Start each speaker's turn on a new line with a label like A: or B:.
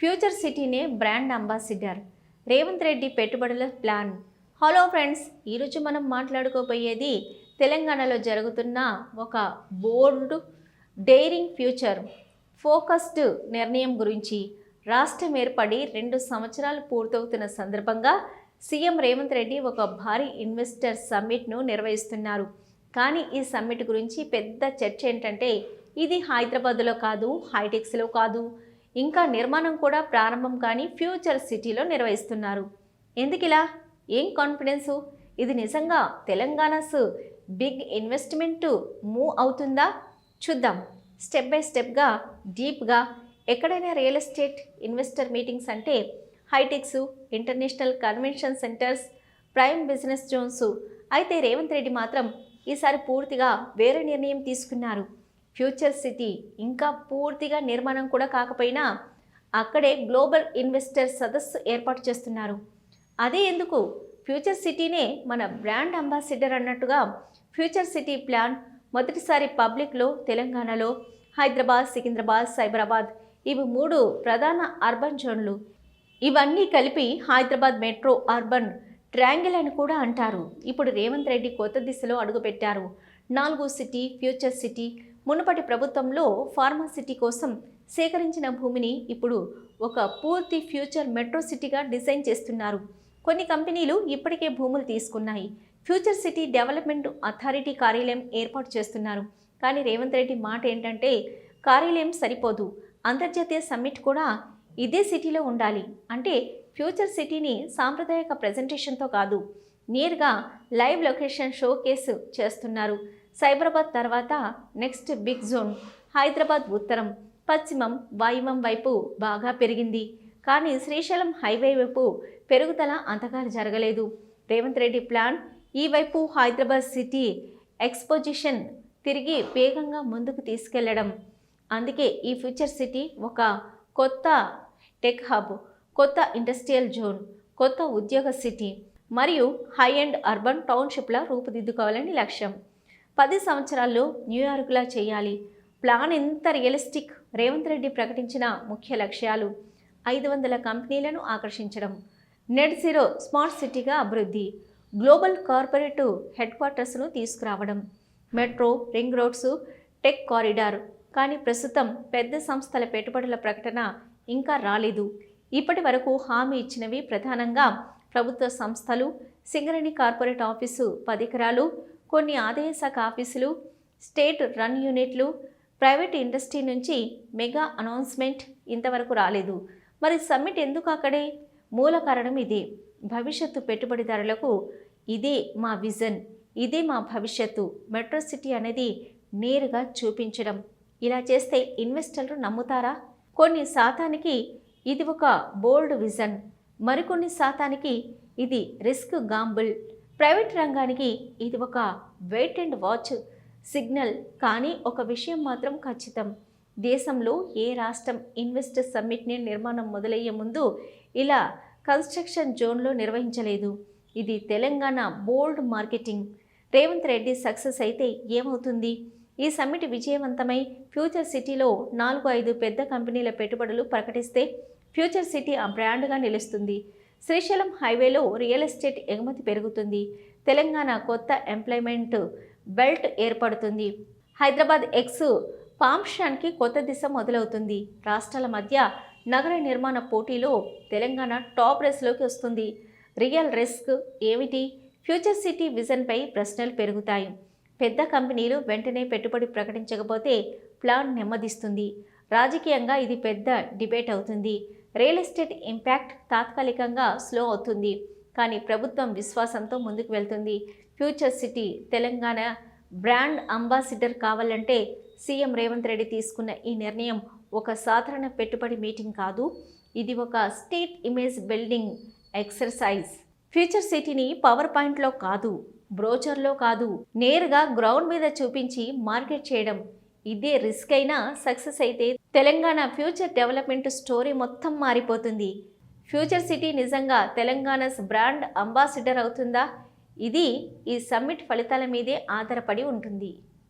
A: Future సిటీనే brand ambassador. Revanth Reddy పెట్టుబడుల plan. Hello friends ఈరోజు మనం మాట్లాడుకోబోయేది తెలంగాణలో జరుగుతున్న ఒక బోర్డు డైరింగ్ ఫ్యూచర్ ఫోకస్డ్ నిర్ణయం గురించి. రాష్ట్రం ఏర్పడి రెండు సంవత్సరాలు పూర్తవుతున్న సందర్భంగా సీఎం రేవంత్ రెడ్డి ఒక భారీ ఇన్వెస్టర్ సమ్మిట్ను నిర్వహిస్తున్నారు. కానీ ఈ సమ్మిట్ గురించి పెద్ద చర్చ ఏంటంటే ఇది హైదరాబాద్లో కాదు హైటెక్స్లో కాదు ఇంకా నిర్మాణం కూడా ప్రారంభం కానీ ఫ్యూచర్ సిటీలో నిర్వహిస్తున్నారు. ఎందుకిలా? ఏం కాన్ఫిడెన్సు? ఇది నిజంగా తెలంగాణస్ బిగ్ ఇన్వెస్ట్మెంట్ మూవ్ అవుతుందా? చూద్దాం. స్టెప్ బై స్టెప్గా డీప్గా ఎక్కడైనా రియల్ ఎస్టేట్ ఇన్వెస్టర్ మీటింగ్స్ అంటే HITEX international convention centres prime business zones. అయితే రేవంత్ రెడ్డి మాత్రం ఈసారి పూర్తిగా వేరే నిర్ణయం తీసుకున్నారు. ఫ్యూచర్ సిటీ ఇంకా పూర్తిగా నిర్మాణం కూడా కాకపోయినా అక్కడే గ్లోబల్ ఇన్వెస్టర్ సదస్సు ఏర్పాటు చేస్తున్నారు. అదే ఎందుకు? ఫ్యూచర్ సిటీనే మన బ్రాండ్ అంబాసిడర్ అన్నట్టుగా ఫ్యూచర్ సిటీ ప్లాన్ మొదటిసారి పబ్లిక్లో తెలంగాణలో హైదరాబాద్ సికింద్రాబాద్ సైబరాబాద్ ఇవి మూడు ప్రధాన అర్బన్ జోన్లు. ఇవన్నీ కలిపి హైదరాబాద్ మెట్రో అర్బన్ ట్రాంగిల్ అని కూడా అంటారు. ఇప్పుడు రేవంత్ రెడ్డి కొత్త దిశలో అడుగుపెట్టారు. నాలుగు సిటీ ఫ్యూచర్ సిటీ మునుపటి ప్రభుత్వంలో ఫార్మా సిటీ కోసం సేకరించిన భూమిని ఇప్పుడు ఒక పూర్తి ఫ్యూచర్ మెట్రో సిటీగా డిజైన్ చేస్తున్నారు. కొన్ని కంపెనీలు ఇప్పటికే భూములు తీసుకున్నాయి. ఫ్యూచర్ సిటీ డెవలప్మెంట్ అథారిటీ కార్యాలయం ఏర్పాటు చేస్తున్నారు. కానీ రేవంత్ రెడ్డి మాట ఏంటంటే కార్యాలయం సరిపోదు. అంతర్జాతీయ సమ్మిట్ కూడా ఇదే సిటీలో ఉండాలి. అంటే ఫ్యూచర్ సిటీని సాంప్రదాయక ప్రజెంటేషన్తో కాదు నేరుగా లైవ్ లొకేషన్ షో కేసు చేస్తున్నారు. సైబరాబాద్ తర్వాత నెక్స్ట్ బిగ్ జోన్. హైదరాబాద్ ఉత్తరం పశ్చిమం వాయువం వైపు బాగా పెరిగింది. కానీ శ్రీశైలం హైవే వైపు పెరుగుదల అంతగా జరగలేదు. రేవంత్ రెడ్డి ప్లాన్ ఈ వైపు హైదరాబాద్ సిటీ ఎక్స్పోజిషన్ తిరిగి వేగంగా ముందుకు తీసుకెళ్ళడం. అందుకే ఈ ఫ్యూచర్ సిటీ ఒక కొత్త టెక్ హబ్ కొత్త ఇండస్ట్రియల్ జోన్ కొత్త ఉద్యోగ సిటీ మరియు హై అండ్ అర్బన్ టౌన్షిప్లా రూపుదిద్దుకోవాలని లక్ష్యం. పది సంవత్సరాల్లో న్యూయార్క్లా చేయాలి. ప్లాన్ ఎంత రియలిస్టిక్? రేవంత్ రెడ్డి ప్రకటించిన ముఖ్య లక్ష్యాలు. ఐదు వందల కంపెనీలను ఆకర్షించడం. నెట్ జీరో స్మార్ట్ సిటీగా అభివృద్ధి. గ్లోబల్ కార్పొరేట్ హెడ్ క్వార్టర్స్ను తీసుకురావడం. Metro ring roads tech corridor. కానీ ప్రస్తుతం పెద్ద సంస్థల పెట్టుబడుల ప్రకటన ఇంకా రాలేదు. ఇప్పటి వరకు హామీ ఇచ్చినవి ప్రధానంగా ప్రభుత్వ సంస్థలు సింగరేణి కార్పొరేట్ ఆఫీసు పదికరాలు కొన్ని ఆదాయ శాఖ ఆఫీసులు స్టేట్ రన్ యూనిట్లు ప్రైవేట్ ఇండస్ట్రీ నుంచి మెగా అనౌన్స్మెంట్ ఇంతవరకు రాలేదు. మరి సమ్మిట్ ఎందుకు అక్కడే? మూల కారణం ఇదే. భవిష్యత్తు పెట్టుబడిదారులకు ఇదే మా విజన్ ఇదే మా భవిష్యత్తు. మెట్రో సిటీ అనేది నేరుగా చూపించడం. ఇలా చేస్తే ఇన్వెస్టర్లు నమ్ముతారా? కొన్ని శాతానికి ఇది ఒక బోల్డ్ విజన్. మరికొన్ని శాతానికి ఇది రిస్క్ గాంబుల్. ప్రైవేట్ రంగానికి ఇది ఒక వెయిట్ అండ్ వాచ్ సిగ్నల్ కానీ ఒక విషయం మాత్రం ఖచ్చితం. దేశంలో ఏ రాష్ట్రం ఇన్వెస్టర్ సమ్మిట్ని నిర్మాణం మొదలయ్యే ముందు ఇలా కన్స్ట్రక్షన్ జోన్లో నిర్వహించలేదు. ఇది Telangana bold marketing. Revanth Reddy success అయితే ఏమవుతుంది? ఈ సమ్మిట్ విజయవంతమై ఫ్యూచర్ సిటీలో నాలుగు ఐదు పెద్ద కంపెనీల పెట్టుబడులు ప్రకటిస్తే ఫ్యూచర్ సిటీ ఆ బ్రాండ్గా నిలుస్తుంది. శ్రీశైలం హైవేలో రియల్ ఎస్టేట్ ఎగుమతి పెరుగుతుంది. తెలంగాణ కొత్త ఎంప్లాయ్మెంట్ బెల్ట్ ఏర్పడుతుంది. హైదరాబాద్ ఎక్స్ పాంప్షాన్కి కొత్త దిశ మొదలవుతుంది. రాష్ట్రాల మధ్య నగర నిర్మాణ పోటీలో తెలంగాణ టాప్ రేస్లోకి వస్తుంది. రియల్ రిస్క్ ఏమిటి? ఫ్యూచర్ సిటీ విజన్పై ప్రశ్నలు పెరుగుతాయి. పెద్ద కంపెనీలు వెంటనే పెట్టుబడి ప్రకటించకపోతే ప్లాన్ నెమ్మదిస్తుంది. రాజకీయంగా ఇది పెద్ద డిబేట్ అవుతుంది. రియల్ ఎస్టేట్ ఇంపాక్ట్ తాత్కాలికంగా స్లో అవుతుంది. కానీ ప్రభుత్వం విశ్వాసంతో ముందుకు వెళ్తుంది. Future city Telangana brand ambassador కావాలంటే సీఎం రేవంత్ రెడ్డి తీసుకున్న ఈ నిర్ణయం ఒక సాధారణ పెట్టుబడి మీటింగ్ కాదు. ఇది ఒక state image building exercise. Future సిటీని పవర్ పాయింట్లో కాదు బ్రోచర్లో కాదు నేరుగా గ్రౌండ్ మీద చూపించి మార్కెట్ చేయడం ఇదే రిస్క్ అయినా సక్సెస్ అయితే తెలంగాణ ఫ్యూచర్ డెవలప్మెంట్ స్టోరీ మొత్తం మారిపోతుంది. ఫ్యూచర్ సిటీ నిజంగా తెలంగాణస్ బ్రాండ్ అంబాసిడర్ అవుతుందా? ఇది ఈ సమ్మిట్ ఫలితాల మీదే ఆధారపడి ఉంటుంది.